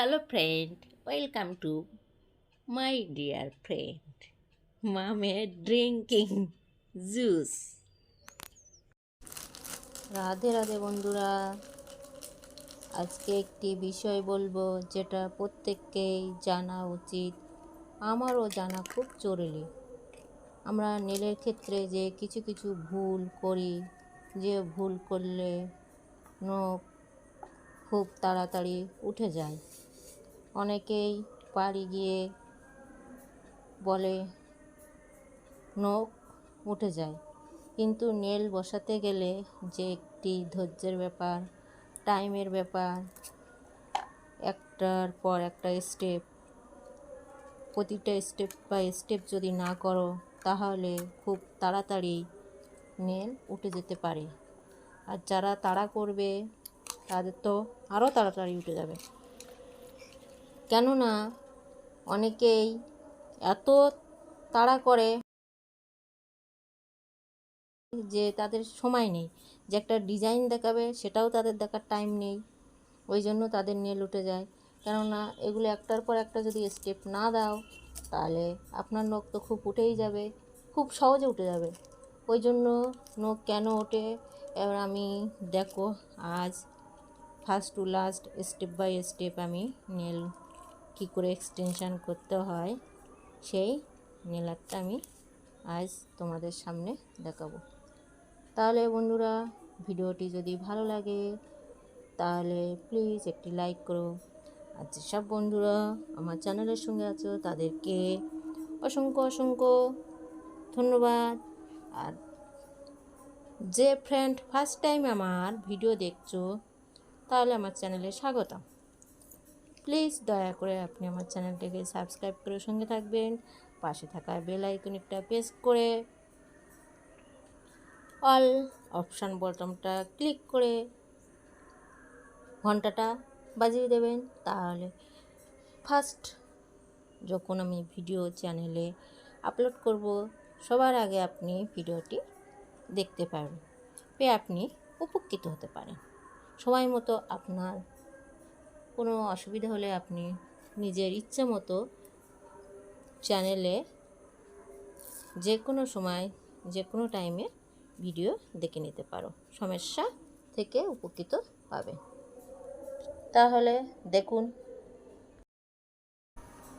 Hello, friend welcome to my dear friend Mommy drinking juice Radhe Radhe বন্ধুরা আজকে একটি বিষয় বলব যেটা প্রত্যেককেই জানা উচিত আমারও জানা খুব জরুরি। আমরা নেলের ক্ষেত্রে যে কিছু কিছু ভুল করি যে ভুল করলে নখ খুব তাড়াতাড়ি উঠে যায়। অনেকেই বাড়ি গিয়ে বলে, নখ উঠে যায়। কিন্তু নেল বসাতে গেলে যে একটি ধৈর্যের ব্যাপার, টাইমের ব্যাপার, একটার পর একটা স্টেপ, প্রতিটা স্টেপ বা স্টেপ যদি না করো, তাহলে খুব তাড়াতাড়ি নেল উঠে যেতে পারে। আর যারা তাড়া করবে, তাদের তো আরও তাড়াতাড়ি উঠে যাবে। কেননা অনেকেই এত তাড়া করে যে তাদের সময় নেই, যে একটা ডিজাইন দেখাবে সেটাও তাদের দেখার টাইম নেই, ওই জন্য তাদের নেল উঠে যায়। কেননা এগুলো একটার পর একটা যদি স্টেপ না দাও, তাহলে আপনার নখ তো খুব উঠেই যাবে, খুব সহজে উঠে যাবে। ওই জন্য নখ কেন ওঠে? এবার আমি দেখো, আজ first to last step by step আমি নেল কী করে এক্সটেনশান করতে হয়, সেই নেল আমি আজ তোমাদের সামনে দেখাবো। তাহলে বন্ধুরা, ভিডিওটি যদি ভালো লাগে, তাহলে প্লিজ একটি লাইক করো। আর যেসব বন্ধুরা আমার চ্যানেলের সঙ্গে আছো, তাদেরকে অসংখ্য অসংখ্য ধন্যবাদ। আর যে ফ্রেন্ড ফার্স্ট টাইম আমার ভিডিও দেখছ, তাহলে আমার চ্যানেলে স্বাগতম। প্লিজ দয়া করে আপনি আমার চ্যানেলটাকে সাবস্ক্রাইব করে সঙ্গে থাকবেন। পাশে থাকা বেল আইকনিকটা প্রেস করে অল অপশান বটনটা ক্লিক করে ঘন্টাটা বাজিয়ে দেবেন। তাহলে ফার্স্ট যখন আমি ভিডিও চ্যানেলে আপলোড করব, সবার আগে আপনি ভিডিওটি দেখতে পারবেন। পেয়ে আপনি উপকৃত হতে পারেন। সময় মতো আপনার কোনো অসুবিধা হলে আপনি নিজের ইচ্ছে মতো চ্যানেলে যে কোনো সময়, যে কোনো টাইমে ভিডিও দেখে নিতে পারো। সমস্যা থেকে উপকৃত পাবে। তাহলে দেখুন,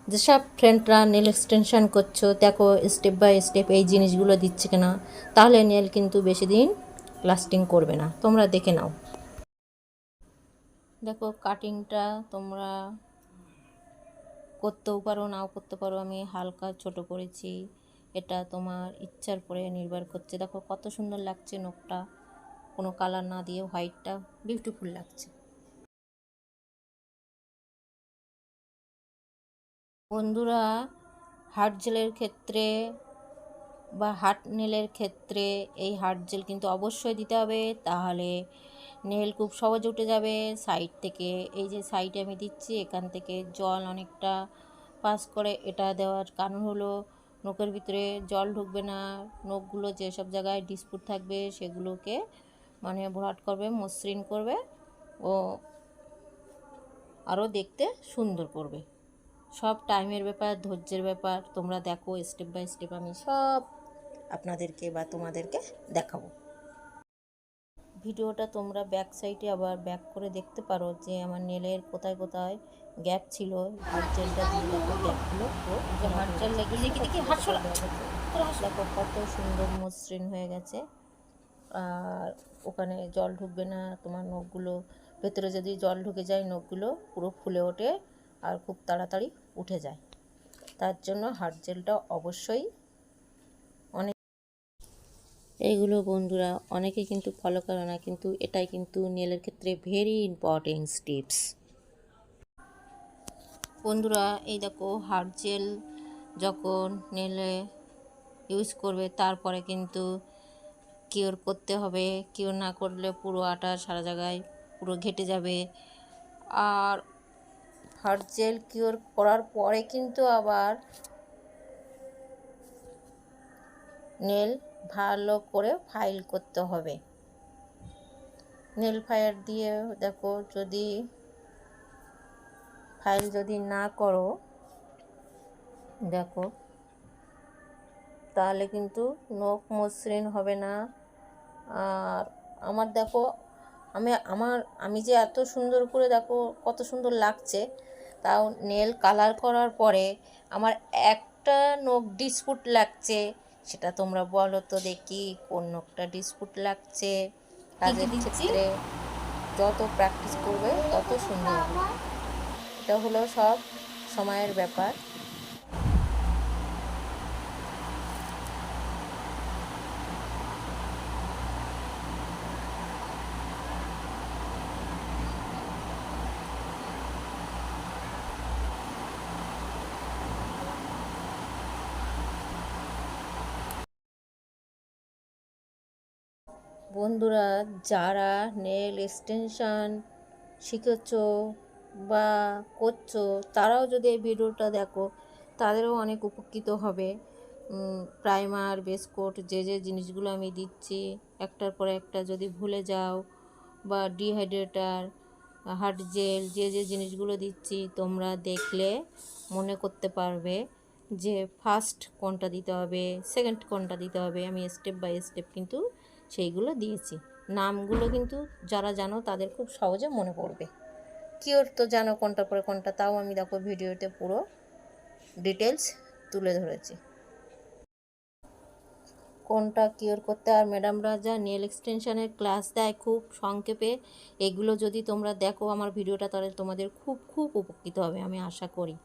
যেসব ফ্রেন্ডরা নেল এক্সটেনশন করছ, দেখো স্টেপ বাই স্টেপ এই জিনিসগুলো দিচ্ছে কিনা, তাহলে নেল কিন্তু বেশি দিন লাস্টিং করবে না। তোমরা দেখে নাও। দেখো কাটিংটা তোমরা করতেও পারো, নাও করতে পারো। আমি হালকা ছোট করেছি। এটা তোমার ইচ্ছার পরে নির্ভর করছে। দেখো, কত সুন্দর লাগছে নখটা। কোনো কালার না দিয়ে হোয়াইটটা বিউটিফুল লাগছে। বন্ধুরা হার্ট জেলের ক্ষেত্রে বা হার্ট নেলের ক্ষেত্রে এই হার্ট জেল কিন্তু অবশ্যই দিতে হবে। তাহলে নেল খুব সহজে উঠে যাবে। সাইড থেকে এই যে সাইডে আমি দিচ্ছি, এখান থেকে জল অনেকটা পাস করে এটা দেওয়ার কারণ হলো নখের ভিতরে জল ঢুকবে না। নখগুলো যেসব জায়গায় ডিসপুট থাকবে সেগুলোকে মানে ভরাট করবে, মসৃণ করবে ও আরও দেখতে সুন্দর করবে। সব টাইমের ব্যাপার, ধৈর্যের ব্যাপার, তোমরা দেখো, স্টেপ বাই স্টেপ আমি সব আপনাদেরকে বা তোমাদেরকে দেখাবো। ভিডিওটা তোমরা ব্যাক সাইডে আবার ব্যাক করে দেখতে পারো যে আমার নেলের কোথায় কোথায় গ্যাপ ছিল হাত জেলটা দিয়ে দেখো গ্যাপগুলো হাত জেল লেগে দেখি দেখি হাসো দেখো। কত সুন্দর মসৃণ হয়ে গেছে। আর ওখানে জল ঢুকবে না তোমার নখগুলো ভেতরে যদি জল ঢুকে যায় নখগুলো পুরো ফুলে ওঠে আর খুব তাড়াতাড়ি উঠে যায়। তার জন্য হার্ট জেলটা অবশ্যই এইগুলো বন্ধুরা অনেকে কিন্তু ফলো করে না, কিন্তু এটাই কিন্তু নেলের ক্ষেত্রে ভেরি ইম্পর্টেন্ট টিপস বন্ধুরা, এই দেখো হার্ট জেল যখন নেলে ইউজ করবে, তারপরে কিন্তু কিওর করতে হবে। কিওর না করলে পুরো আটা সারা জায়গায় পুরো ঘেটে যাবে। আর হার্ট জেল কিওর করার পরে কিন্তু আবার নেল ভালো করে ফাইল করতে হবে। নেল ফায়ার দিয়ে দেখো যদি ফাইল যদি না করো, দেখো, তাহলে কিন্তু নখ মসৃণ হবে না। আর আমার দেখো, আমি, আমার, আমি যে এত সুন্দর করে দেখো কত সুন্দর লাগছে, তাও নেল কালার করার পরে আমার একটা নখ ডিসপুট লাগছে। সেটা তোমরা বলো তো দেখি কোন নখটা ডিসপুট লাগছে। কাজের ক্ষেত্রে যত প্র্যাকটিস করবে তত সুন্দর এটা হলো সব সময়ের ব্যাপার। বন্ধুরা, যারা নেল এক্সটেনশান শিখেছ বা করছ, তারাও যদি এই ভিডিওটা দেখো, তাদেরও অনেক উপকৃত হবে। প্রাইমার বেসকোট যে যে জিনিসগুলো আমি দিচ্ছি, একটার পর একটা যদি ভুলে যাও, বা ডিহাইড্রেটার হার্ট জেল যে যে জিনিসগুলো দিচ্ছি, তোমরা দেখলে মনে করতে পারবে যে ফার্স্ট কোনটা দিতে হবে সেকেন্ড কোনটা দিতে হবে। আমি স্টেপ বাই স্টেপ কিন্তু সেইগুলো দিয়েছি। নামগুলো কিন্তু যারা জানো তাদের খুব সহজে মনে পড়বে। কিওর তো জানো কোনটা পরে কোনটা, তাও আমি দেখো ভিডিওতে পুরো ডিটেলস তুলে ধরেছি। কোনটা কিওর করতে আর ম্যাডামরা যা নেল এক্সটেনশনের ক্লাস দেয় খুব সংক্ষেপে। এগুলো যদি তোমরা দেখো আমার ভিডিওটা তাহলে তোমাদের খুব খুব উপকৃত হবে আমি আশা করি।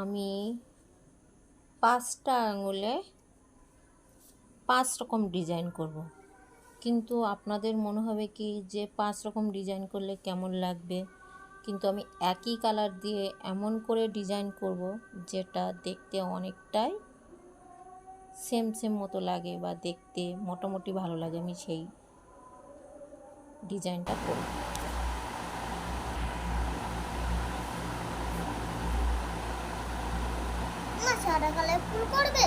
আমি পাঁচটা আঙুলে পাঁচ রকম ডিজাইন করব। কিন্তু আপনাদের মনে হবে কি যে পাঁচ রকম ডিজাইন করলে কেমন লাগবে? কিন্তু আমি একই কালার দিয়ে এমন করে ডিজাইন করব যেটা দেখতে অনেকটাই সেম সেম মতো লাগে বা দেখতে মোটামুটি ভালো লাগে আমি সেই ডিজাইনটা করব। সাদা কালার ফুল করবে?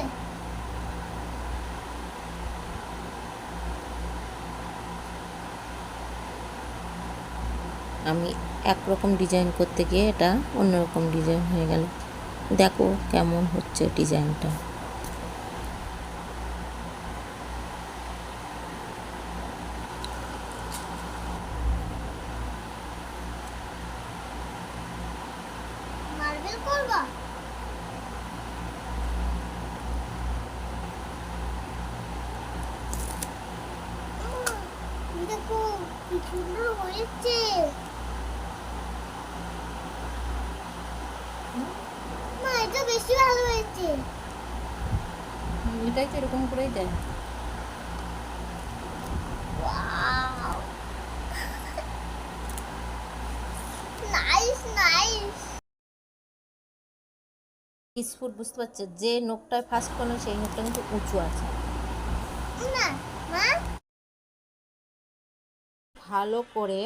আমি একরকম ডিজাইন করতে গিয়ে এটা অন্যরকম ডিজাইন হয়ে গেল। দেখো কেমন হচ্ছে ডিজাইনটা দেখো কি সুন্দর হয়েছে। মা বেশি ভালো হয়েছে এটাই তো এরকম করেই দেয় বুঝতে পারছে? যে নোকটায় ফার্স্ট করল সেই নোকটা কিন্তু উঁচু আছে। ভালো করে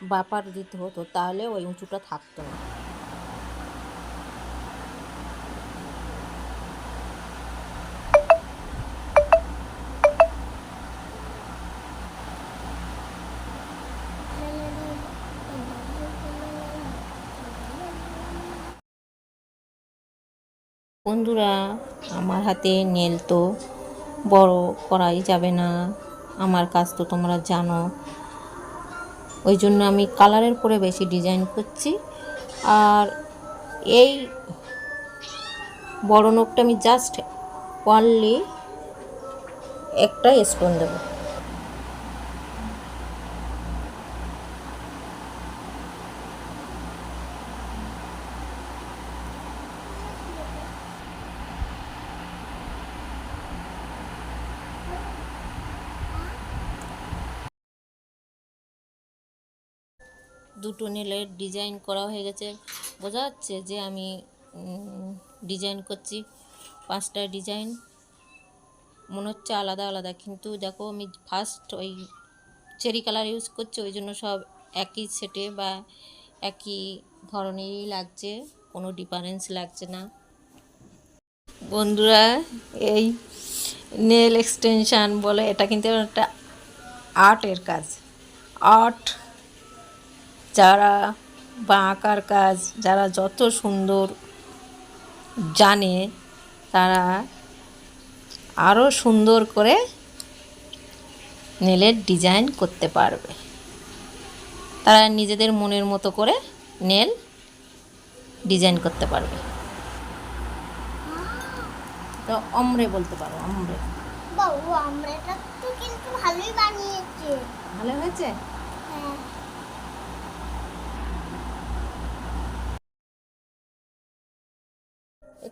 বাপার দিতে হতো তাহলে ওই উঁচুটা থাকতো না। বন্ধুরা, আমার হাতে নেল তো বড় করাই যাবে না। আমার কাজ তো তোমরা জানো। ওই জন্য আমি কালারের পরে বেশি ডিজাইন করছি। আর এই বড় নোকটা আমি জাস্ট ওয়ানলি একটা স্টোন দেবো। দুটো নেলের ডিজাইন করা হয়ে গেছে। বোঝা যাচ্ছে যে আমি ডিজাইন করছি পাঁচটা ডিজাইন। মনে হচ্ছে আলাদা আলাদা, কিন্তু দেখো আমি ফার্স্ট ওই চেরি কালার ইউজ করছি, ওই জন্য সব একই সেটে বা একই ধরনেরই লাগছে, কোনো ডিফারেন্স লাগছে না। বন্ধুরা, এই নেল এক্সটেনশান বলে, এটা কিন্তু একটা আর্টের কাজ। আর্ট যারা বা আঁকার কাজ যারা যত সুন্দর জানে তারা আরও সুন্দর করে নেলের ডিজাইন করতে পারবে। তারা নিজেদের মনের মতো করে নেল ডিজাইন করতে পারবে। তো অমরে বলতে পারো অমরে। বাবু আমরা এটা তো কিন্তু ভালোই বানিয়েছে। ভালো হয়েছে? হ্যাঁ।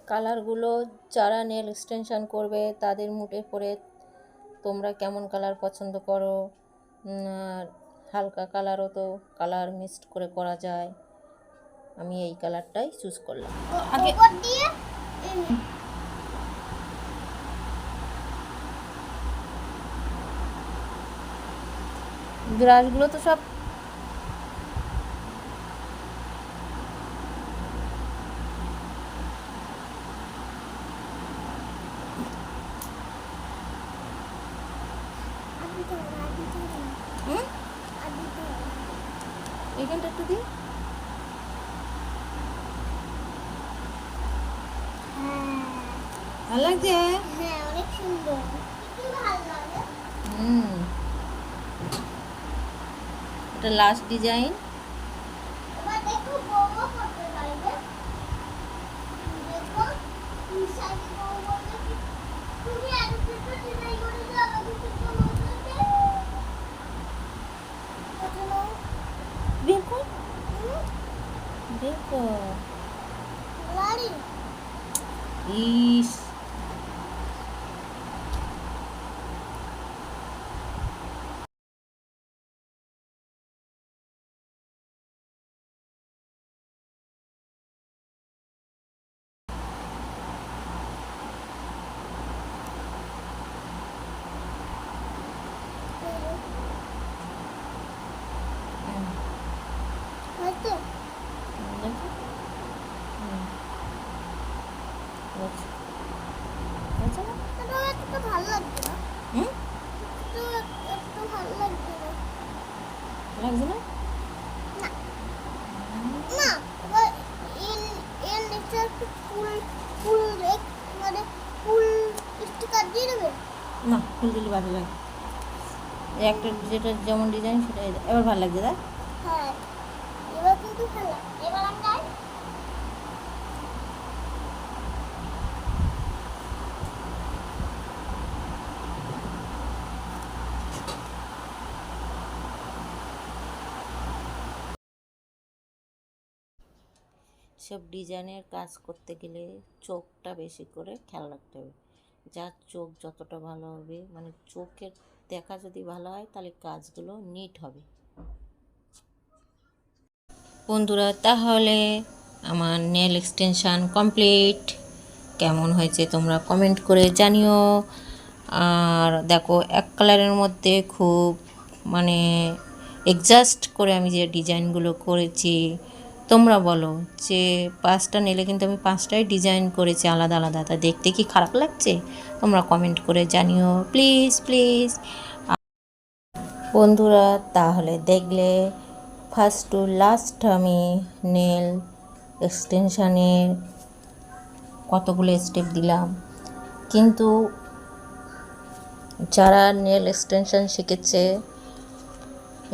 কালারগুলো যারা নেল এক্সটেনশন করবে তাদের মুটে পরে তোমরা কেমন কালার পছন্দ করো। হালকা কালারও তো কালার মিক্সড করে করা যায়। আমি এই কালারটাই চুজ করলাম। আগে- ব্রাশগুলো তো সব আদি তো আদি তো হুম আদি তো এইখানটা একটু দিই? হ্যাঁ। ভালো লাগছে? হ্যাঁ অনেক সুন্দর। হুম। এটা লাস্ট ডিজাইন এবার দেখো বউ করতে পারবে দেখো নিশানি বউ বলবে কি, তুমি এত ছোট ডিজাইন করে দাও আমাকে ছোট বলতে প্রথমে দেখো হুম, দেখো লাড়ি ইস হয়তো দেখো হুম আচ্ছা আচ্ছা না এটা একটু ভালো লাগছে না হুম একটু একটু ভালো লাগছে না লাগছে না না এবার এর এর নিচে একটু ফুল ফুল এক- মানে ফুল স্টিকার দিয়ে দেবে না ফুল দিলে ভালো লাগে। একটা যেটা যেমন ডিজাইন দাও। এবার ভালো লাগছে হ্যাঁ এবার কিন্তু ভালো এবার আমি সব ডিজাইনের কাজ করতে গেলে চোখটা বেশি করে খেয়াল রাখতে হবে। যার চোখ যতটা ভালো হবে মানে চোখের দেখা যদি ভালো হয়, তাহলে কাজগুলো নিট হবে। বন্ধুরা, তাহলে আমার নেল এক্সটেনশান কমপ্লিট কেমন হয়েছে তোমরা কমেন্ট করে জানিও। আর দেখো, এক কালারের মধ্যে খুব মানে এক্সাস্ট করে আমি যে ডিজাইনগুলো করেছি তোমরা বলো যে পাঁচটা নিলে কিন্তু আমি পাঁচটাই ডিজাইন করেছি আলাদা আলাদা। তা দেখতে কি খারাপ লাগছে? তোমরা কমেন্ট করে জানিও। প্লিজ প্লিজ বন্ধুরা, তাহলে দেখলে ফার্স্ট টু লাস্ট আমি নেল এক্সটেনশানের কতগুলো স্টেপ দিলাম। কিন্তু যারা নেল এক্সটেনশান শিখেছে,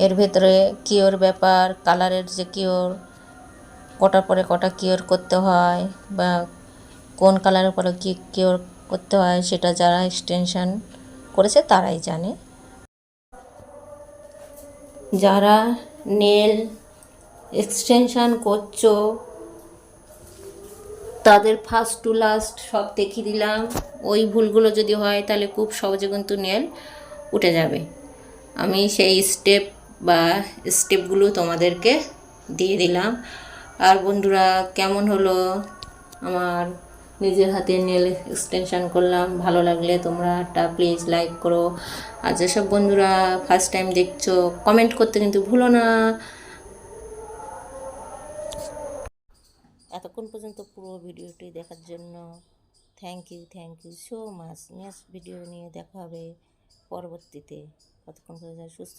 এর ভেতরে কিওর ব্যাপার কালারের যে কিওর কটার পরে কটা কিওর করতে হয় বা কোন কালারের পরে কি কিওর করতে হয় সেটা যারা এক্সটেনশান করেছে তারাই জানে। যারা নেল এক্সটেনশান করছ, তাদের ফার্স্ট টু লাস্ট সব দেখিয়ে দিলাম। ওই ভুলগুলো যদি হয় তাহলে খুব সহজে কিন্তু নেল উঠে যাবে। আমি সেই স্টেপ বা স্টেপগুলো তোমাদেরকে দিয়ে দিলাম। আর বন্ধুরা, কেমন হলো? আমার নিজের হাতে নেল এক্সটেনশন করলাম। ভালো লাগলে তোমরা একটা প্লিজ লাইক করো। আর যেসব বন্ধুরা ফার্স্ট টাইম দেখছ কমেন্ট করতে কিন্তু ভুলো না। এতক্ষণ পর্যন্ত পুরো ভিডিওটি দেখার জন্য thank you thank you so much next video নিয়ে দেখা হবে পরবর্তীতে। ততক্ষণ পর্যন্ত সুস্থ